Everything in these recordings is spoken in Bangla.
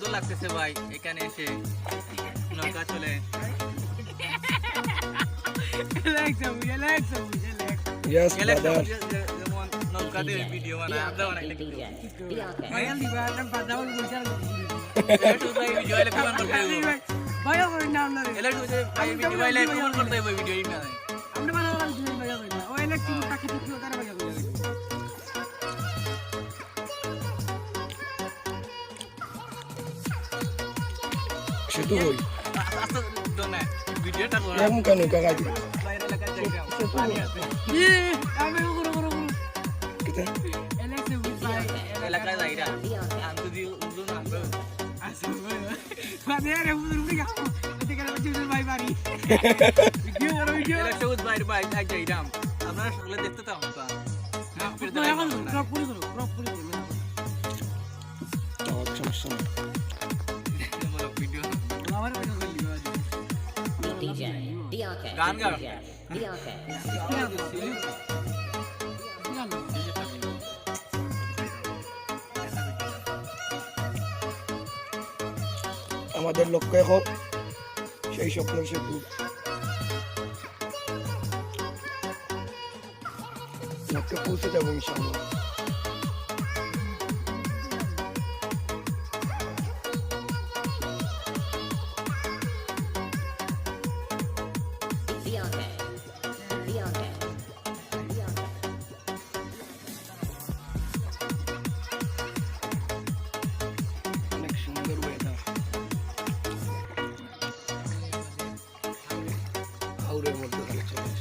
সুন্দর লাগতেছে ভাই এখানে এসে। নৌকা চলে। ভিডিও করো এলাকা সবুজ বাইরে বাইরে এক যাইরাম। আপনারা সকলে দেখতে তো। আমরা সমস্যা গান গাও। আমাদের লক্ষ্য এখন সেই স্বপ্নের সেতু লক্ষ্যে পৌঁছে যাব ইনশাআল্লাহ। হাওড়ের মধ্যে তাহলে চলে আসি।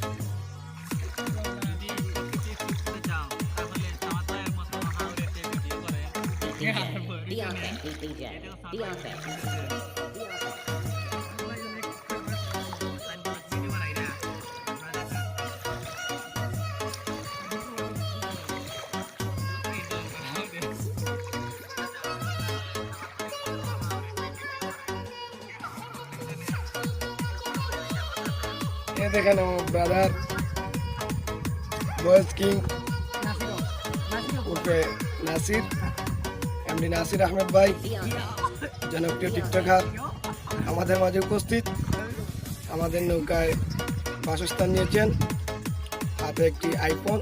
এ দেখেন আমার ব্রাদার বয়েজ কিং উর্ফে নাসির? এমডি নাসির আহমেদ ভাই জনপ্রিয় টিকটকার আমাদের মাঝে উপস্থিত। আমাদের নৌকায় বাসস্থান নিয়েছেন হাতে একটি আইফোন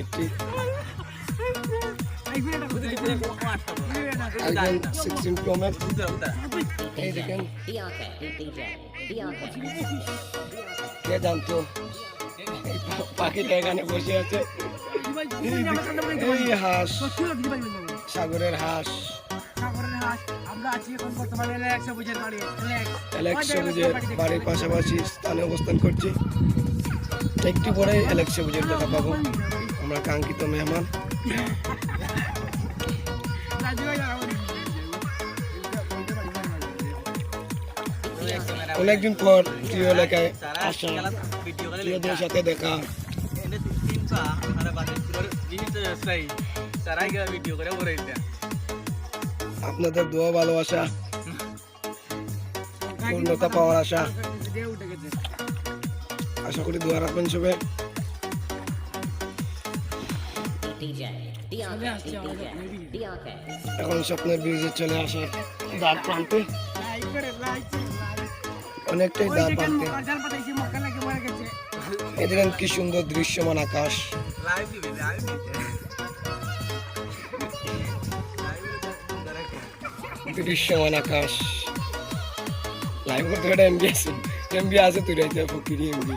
একটি কে পাখিটা এখানে বসে আছে হাঁস সাগরের হাঁস বাড়ির পাশাপাশি স্থানে অবস্থান করছি একটু পরে অ্যালেক্স সবুজের দেখা পাবো আমরা কাঙ্ক্ষিত মেহমান অনেকদিন পর প্রিয় এলাকায় আসা প্রিয়দের সাথে দেখা। আপনাদের দোয়া ভালোবাসা পূর্ণতা পাওয়ার আশা। আশা করি দোয়া রাখবেন সবে DJ, DRK, DJ, DRK, এখন স্বপ্নের ব্রিজে চলে আসার দ্বার প্রান্তে। অনেকটাই দ্বার প্রান্তে। দেখেন কি সুন্দর দৃশ্যমান আকাশ। লাইভ দিবে লাইভ দিতে দৃশ্যমান আকাশ। লাইভ করতে এমবি আছে। এমবি আছে তুই রাইতে ফকিরি এমবি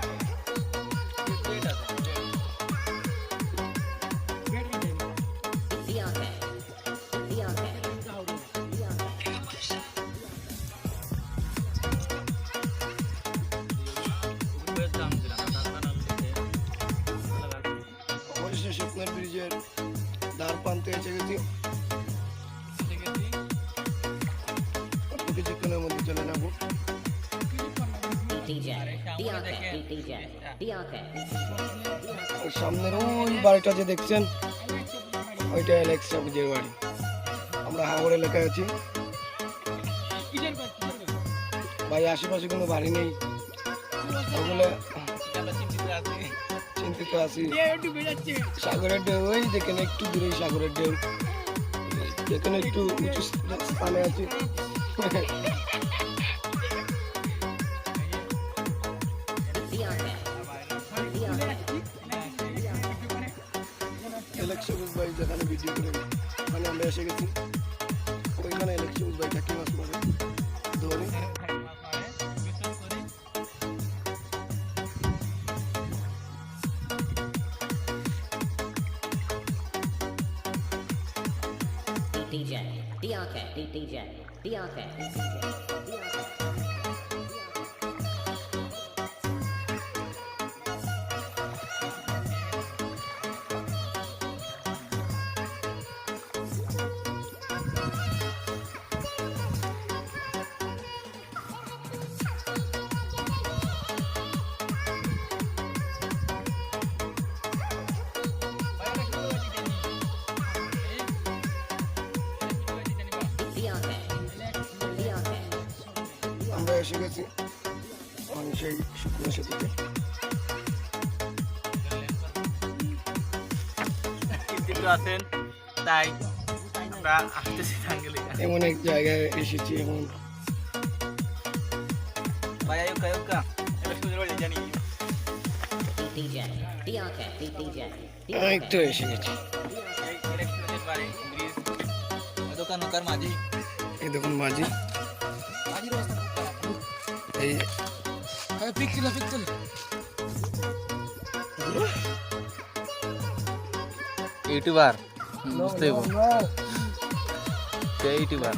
দ্বার এসে গেছি। কিছুক্ষণের মধ্যে চলে যাব। সামনের ওই বাড়িটা যে দেখছেন ওইটা অ্যালেক্স সবুজের বাড়ি। আমরা হাওড় এলাকায় আছি। ভাই আশেপাশে কোনো বাড়ি নেই। ওগুলো আসি সাগরের ঢেউ ওই দেখেন একটু দূরে সাগরের ঢেউ। দেখেন একটু উঁচু স্থানে আছি। যেখানে ভিডিও করে ওখানে আমরা এসে গেছি। ওইখানে ইলেকশন ভাই কাকি DJ, DRK, DJ, DRK, DRK. DRK, এসে গেছি। মানে সেই শুকনো সেতুতে আছেন তাই আমরা আসতেছি টাঙ্গেলে। এমন এক জায়গায় এসেছি এই তো এসে গেছি। দোকান ওকার মাঝি। এই দেখুন মাঝি। পিকছিল পিকছিল ইউটিউবার বুঝতেই ইউটিউবার?